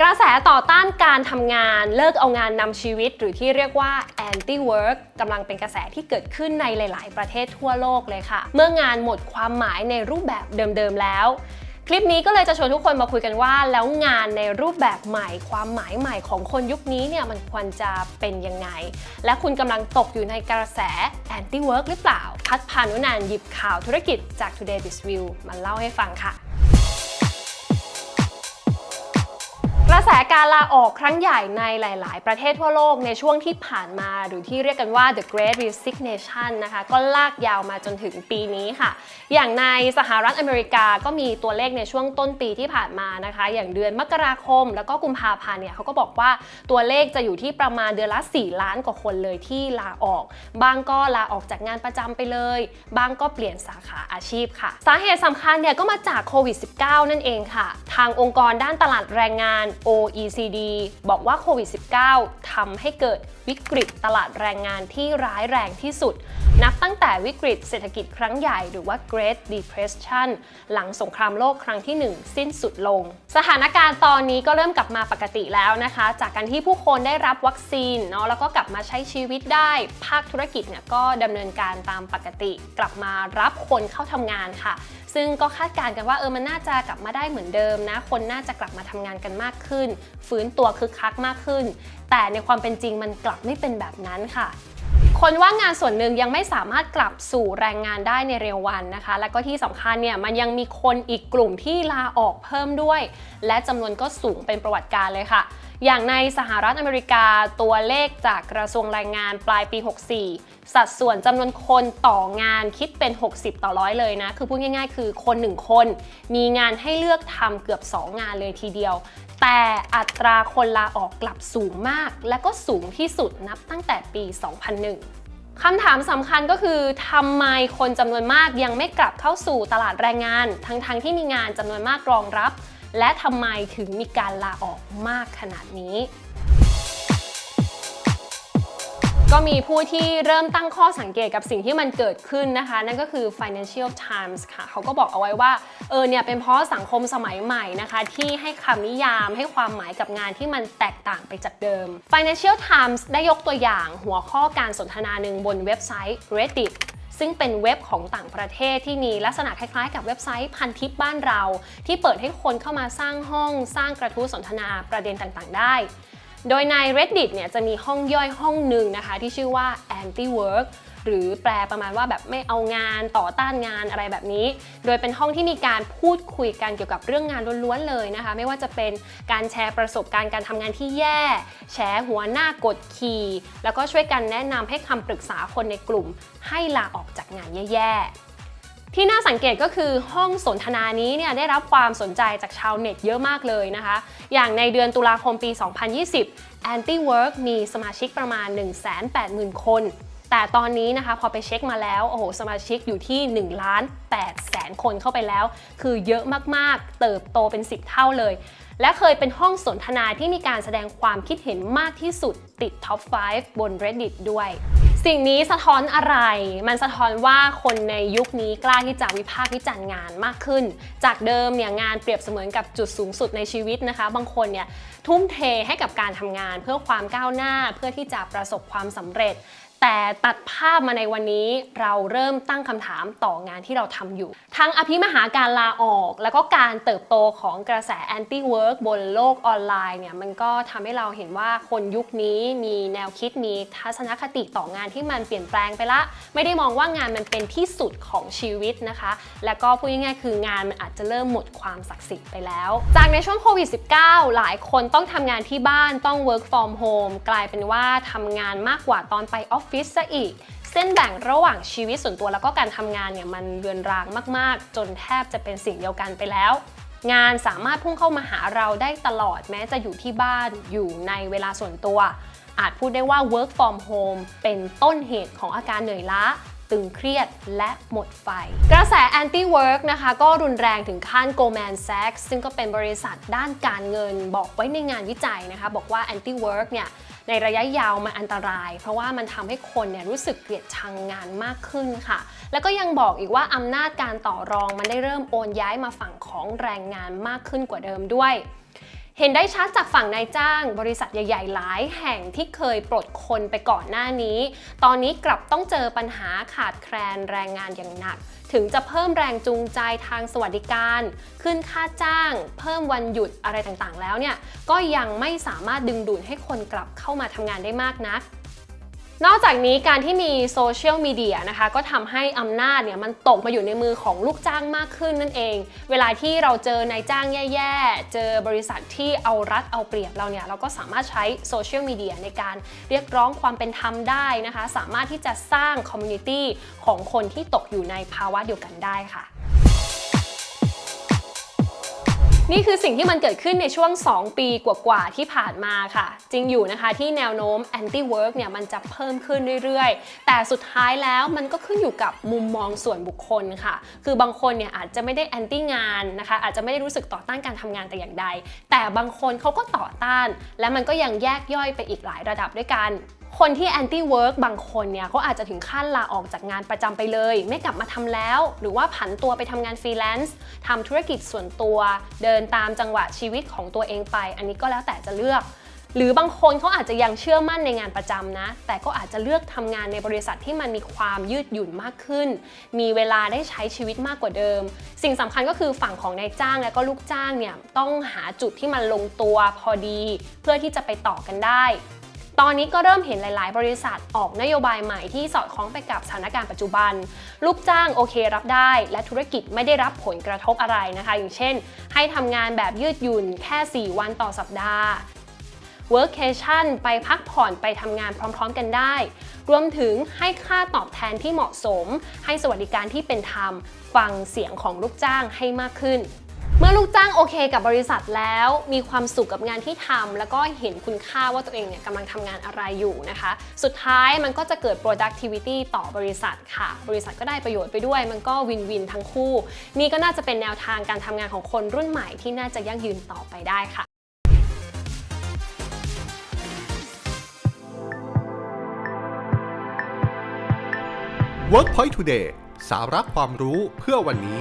กระแสต่อต้านการทำงานเลิกเอางานนำชีวิต หรือที่เรียกว่า anti work กำลังเป็นกระแสที่เกิดขึ้นในหลาย ๆ ประเทศทั่วโลกเลยค่ะ เมื่องานหมดความหมายในรูปแบบเดิม ๆ แล้ว คลิปนี้ก็เลยจะชวนทุกคนมาคุยกันว่า แล้วงานในรูปแบบใหม่ ความหมายใหม่ของคนยุคนี้เนี่ยมันควรจะเป็นยังไง และคุณกำลังตกอยู่ในกระแส anti work หรือเปล่า พัฒพานุนันหยิบข่าวธุรกิจจาก Today Biz View มาเล่าให้ฟังค่ะ กระแสการลาออกครั้งใหญ่ในหลาย ๆ ประเทศทั่วโลกในช่วงที่ผ่านมา หรือที่เรียกกันว่า the great resignation นะคะ ก็ลากยาวมาจนถึงปีนี้ค่ะ อย่างในสหรัฐอเมริกาก็มีตัวเลขในช่วงต้นปีที่ผ่านมานะคะ อย่างเดือนมกราคม แล้วก็กุมภาพันธ์เนี่ยเขาก็บอกว่าตัวเลขจะอยู่ที่ประมาณเดือนละ 4 ล้านกว่าคนเลยที่ลาออก บางก็ลาออกจากงานประจำไปเลย บางก็เปลี่ยนสาขาอาชีพค่ะ สาเหตุสำคัญเนี่ยก็มาจากโควิด -19 นั่นเองค่ะ ทางองค์กรด้านตลาดแรงงาน O OECD บอกว่าโควิด -19 ทำให้เกิดวิกฤตตลาดแรงงานที่ร้ายแรงที่สุด นับตั้งแต่วิกฤตเศรษฐกิจครั้งใหญ่หรือว่า Great Depression หลังสงครามโลกครั้งที่ 1 สิ้นสุดลง สถานการณ์ตอนนี้ก็เริ่มกลับมาปกติแล้วนะคะ จากการที่ผู้คนได้รับวัคซีนเนาะแล้วก็กลับมาใช้ชีวิตได้ ภาคธุรกิจเนี่ยก็ดำเนินการตามปกติ กลับมารับคนเข้าทำงานค่ะ ซึ่งก็คาดการณ์กันว่าเออมันน่าจะกลับมาได้เหมือนเดิมนะ คนน่าจะกลับมาทำงานกันมากขึ้น ฟื้นตัวคึกคักมากขึ้น แต่ในความเป็นจริงมันกลับไม่เป็นแบบนั้นค่ะ คนว่างงานส่วนหนึ่งยังไม่สามารถกลับสู่แรงงานได้ในเร็ววันนะคะ และก็ที่สำคัญเนี่ยมันยังมีคนอีกกลุ่มที่ลาออกเพิ่มด้วย และจำนวนก็สูงเป็นประวัติการเลยค่ะ อย่างในสหรัฐอเมริกาตัวเลขจากกระทรวงแรงงานปลายปี 64 สัดส่วนจำนวนคนต่องานคิดเป็น 60 ต่อร้อยเลยนะ คือพูดง่ายๆ คือคน 1 คน มีงานให้เลือกทำเกือบ 2 งานเลยทีเดียว แต่อัตราคนลาออกกลับสูงมาก และก็สูงที่สุดนับตั้งแต่ปี 2001คำถามสำคัญก็คือทำไมคนจำนวนมากยังไม่กลับเข้าสู่ตลาดแรงงาน ทั้งๆทที่มีงานจำนวนมากรองรับ และทำไมถึงมีการลาออกมากขนาดนี้ก็มีผู้ที่เริ่มตั้งข้อสังเกตกับสิ่งที่มันเกิดขึ้นนะคะ นั่นก็คือ Financial Times ค่ะเขาก็บอกเอาไว้ว่าเออเนี่ยเป็นเพราะสังคมสมัยใหม่นะคะ ที่ให้คำนิยามให้ความหมายกับงานที่มันแตกต่างไปจากเดิม Financial Times ได้ยกตัวอย่างหัวข้อการสนทนาหนึ่งบนเว็บไซต์ Reddit ซึ่งเป็นเว็บของต่างประเทศที่มีลักษณะคล้ายๆ กับเว็บไซต์พันทิปบ้านเรา ที่เปิดให้คนเข้ามาสร้างห้อง สร้างกระทู้สนทนาประเด็นต่างๆ ได้โดยใน Reddit เนี่ยจะมีห้องย่อยห้องหนึ่งนะคะที่ชื่อว่า anti work หรือแปลประมาณว่าแบบไม่เอางานต่อต้านงานอะไรแบบนี้ โดยเป็นห้องที่มีการพูดคุยกันเกี่ยวกับเรื่องงานล้วนๆเลยนะคะ ไม่ว่าจะเป็นการแชร์ประสบการณ์การทำงานที่แย่ แชร์หัวหน้ากดขี่แล้วก็ช่วยกันแนะนำให้คำปรึกษาคนในกลุ่ม ให้ลาออกจากงานแย่ๆที่น่าสังเกตก็คือห้องสนทนานี้เนี่ยได้รับความสนใจจากชาวเน็ตเยอะมากเลยนะคะ อย่างในเดือนตุลาคมปี 2020 Anti Work มีสมาชิกประมาณ 180,000 คน แต่ตอนนี้นะคะพอไปเช็คมาแล้วโอ้โหสมาชิกอยู่ที่1ล้าน8แสนคนเข้าไปแล้ว คือเยอะมากๆ เติบโตเป็น 10 เท่าเลย และเคยเป็นห้องสนทนาที่มีการแสดงความคิดเห็นมากที่สุดติดท็อป 5 บน Reddit ด้วยสิ่งนี้สะท้อนอะไร มันสะท้อนว่าคนในยุคนี้กล้าที่จะวิพากษ์วิจารณ์งานมากขึ้น จากเดิมเนี่ยงานเปรียบเสมือนกับจุดสูงสุดในชีวิตนะคะ บางคนเนี่ยทุ่มเทให้กับการทำงานเพื่อความก้าวหน้าเพื่อที่จะประสบความสำเร็จ แต่ตัดภาพมาในวันนี้เราเริ่มตั้งคำถามต่องานที่เราทำอยู่ ทั้งอภิมหาการลาออก แล้วก็การเติบโตของกระแส anti work บนโลกออนไลน์เนี่ยมันก็ทำให้เราเห็นว่าคนยุคนี้มีแนวคิดมีทัศนคติต่องานที่มันเปลี่ยนแปลงไปละ ไม่ได้มองว่างานมันเป็นที่สุดของชีวิตนะคะ แล้วก็พูดง่ายๆคืองานมันอาจจะเริ่มหมดความศักดิ์สิทธิ์ไปแล้ว จากในช่วงโควิด -19 หลายคนต้องทำงานที่บ้านต้อง work from home กลายเป็นว่าทำงานมากกว่าตอนไปออฟฟิศซะอีก เส้นแบ่งระหว่างชีวิตส่วนตัวแล้วก็การทำงานเนี่ยมันเลือนรางมาก ๆ จนแทบจะเป็นสิ่งเดียวกันไปแล้ว งานสามารถพุ่งเข้ามาหาเราได้ตลอดแม้จะอยู่ที่บ้านอยู่ในเวลาส่วนตัว อาจพูดได้ว่า work from home เป็นต้นเหตุของอาการเหนื่อยล้า ตึงเครียดและหมดไฟ กระแส anti work นะคะก็รุนแรงถึงขั้น Goldman Sachs ซึ่งก็เป็นบริษัทด้านการเงินบอกไว้ในงานวิจัยนะคะ บอกว่า anti work เนี่ยในระยะยาวมันอันตราย เพราะว่ามันทำให้คนเนี่ยรู้สึกเกลียดชังงานมากขึ้นค่ะ แล้วก็ยังบอกอีกว่าอำนาจการต่อรองมันได้เริ่มโอนย้ายมาฝั่งของแรงงานมากขึ้นกว่าเดิมด้วย เห็นได้ชัดจากฝั่งนายจ้าง บริษัทใหญ่ ๆ หลายแห่งที่เคยปลดคนไปก่อนหน้านี้ ตอนนี้กลับต้องเจอปัญหาขาดแคลนแรงงานอย่างหนัก ถึงจะเพิ่มแรงจูงใจทางสวัสดิการ ขึ้นค่าจ้าง เพิ่มวันหยุดอะไรต่างๆ แล้วเนี่ยก็ยังไม่สามารถดึงดูดให้คนกลับเข้ามาทำงานได้มากนัก นอกจากนี้การที่มีโซเชียลมีเดียนะคะก็ทำให้อำนาจเนี่ยมันตกมาอยู่ในมือของลูกจ้างมากขึ้นนั่นเอง เวลาที่เราเจอนายจ้างแย่ๆ เจอบริษัทที่เอารัดเอาเปรียบเราเนี่ยเราก็สามารถใช้โซเชียลมีเดียในการเรียกร้องความเป็นธรรมได้นะคะ สามารถที่จะสร้างคอมมูนิตี้ของคนที่ตกอยู่ในภาวะเดียวกันได้ค่ะ นี่คือสิ่งที่มันเกิดขึ้นในช่วง 2 ปีกว่าๆที่ผ่านมาค่ะ จริงอยู่นะคะที่แนวโน้ม anti work เนี่ยมันจะเพิ่มขึ้นเรื่อยๆ แต่สุดท้ายแล้วมันก็ขึ้นอยู่กับมุมมองส่วนบุคคลค่ะ คือบางคนเนี่ยอาจจะไม่ได้ anti งานนะคะ อาจจะไม่ได้รู้สึกต่อต้านการทำงานแต่อย่างใด แต่บางคนเขาก็ต่อต้าน และมันก็ยังแยกย่อยไปอีกหลายระดับด้วยกัน คนที่ anti work บางคนเนี่ยเขาอาจจะถึงขั้นลาออกจากงานประจำไปเลย ไม่กลับมาทำแล้ว หรือว่าผันตัวไปทำงานฟรีแลนซ์ทำธุรกิจส่วนตัว เดินตามจังหวะชีวิตของตัวเองไป อันนี้ก็แล้วแต่จะเลือก หรือบางคนเขาอาจจะยังเชื่อมั่นในงานประจำนะ แต่ก็อาจจะเลือกทำงานในบริษัทที่มันมีความยืดหยุ่นมากขึ้น มีเวลาได้ใช้ชีวิตมากกว่าเดิม สิ่งสำคัญก็คือฝั่งของนายจ้างและก็ลูกจ้างเนี่ยต้องหาจุดที่มันลงตัวพอดี เพื่อที่จะไปต่อกันได้ ตอนนี้ก็เริ่มเห็นหลาย ๆ บริษัทออกนโยบายใหม่ที่สอดคล้องไปกับสถานการณ์ปัจจุบัน ลูกจ้างโอเครับได้ และธุรกิจไม่ได้รับผลกระทบอะไรนะคะ อย่างเช่น ให้ทำงานแบบยืดหยุ่นแค่ 4 วันต่อสัปดาห์ workcation ไปพักผ่อนไปทำงานพร้อม ๆ กันได้ รวมถึงให้ค่าตอบแทนที่เหมาะสม ให้สวัสดิการที่เป็นธรรม ฟังเสียงของลูกจ้างให้มากขึ้น เมื่อลูกจ้างโอเคกับบริษัทแล้ว มีความสุขกับงานที่ทำแล้วก็เห็นคุณค่าว่าตัวเองเนี่ยกำลังทำงานอะไรอยู่นะคะ สุดท้ายมันก็จะเกิด productivity ต่อบริษัทค่ะ บริษัทก็ได้ประโยชน์ไปด้วย มันก็วินวินทั้งคู่ นี่ก็น่าจะเป็นแนวทางการทำงานของคนรุ่นใหม่ที่น่าจะยั่งยืนต่อไปได้ค่ะ WorkPoint Today สาระความรู้เพื่อวันนี้